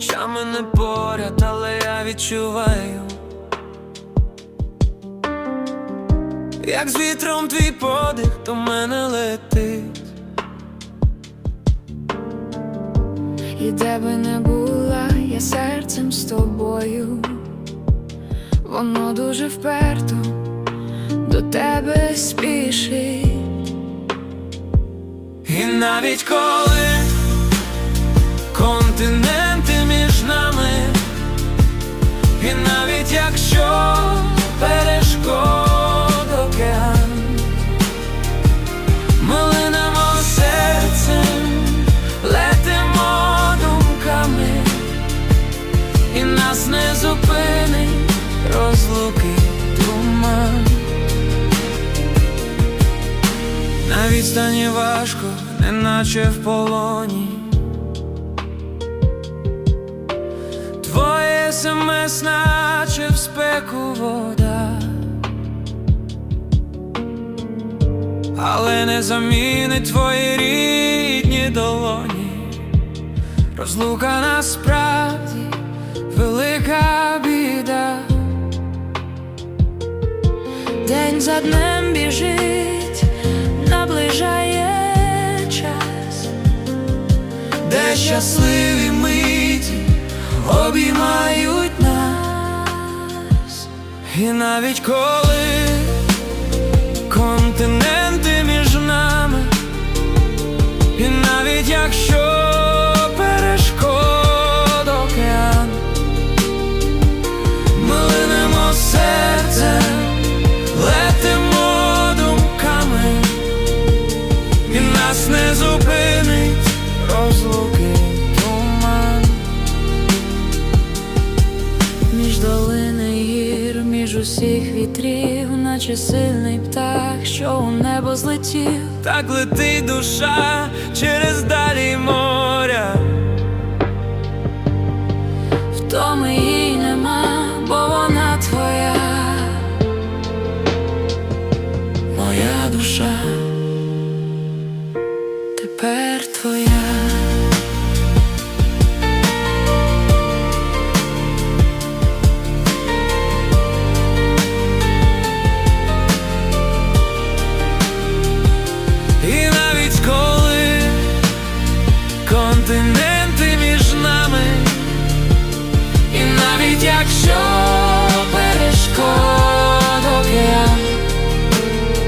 життя мене поряд, але я відчуваю. Як з вітром твій подих до мене летить. І де би не була, я серцем з тобою, воно дуже вперто до тебе спішить. І навіть коли навіть якщо перешкод океан, ми линемо серцем, летимо думками, і нас не зупинить розлуки туман. На відстані важко, неначе в полоні. Твоє смс, наче в спеку вода, але не замінить твої рідні долоні. Розлука насправді велика біда. День за днем біжить, наближає час. де щасливі миті обіймають нас, і навіть коли континенти між нами, і навіть якщо перешкод океан, ми линемо серцем, летимо думками, і нас не зупинить розлуки усіх вітрів, наче сильний птах, що у небо злетів. Так летить душа через далі моря. навіть якщо.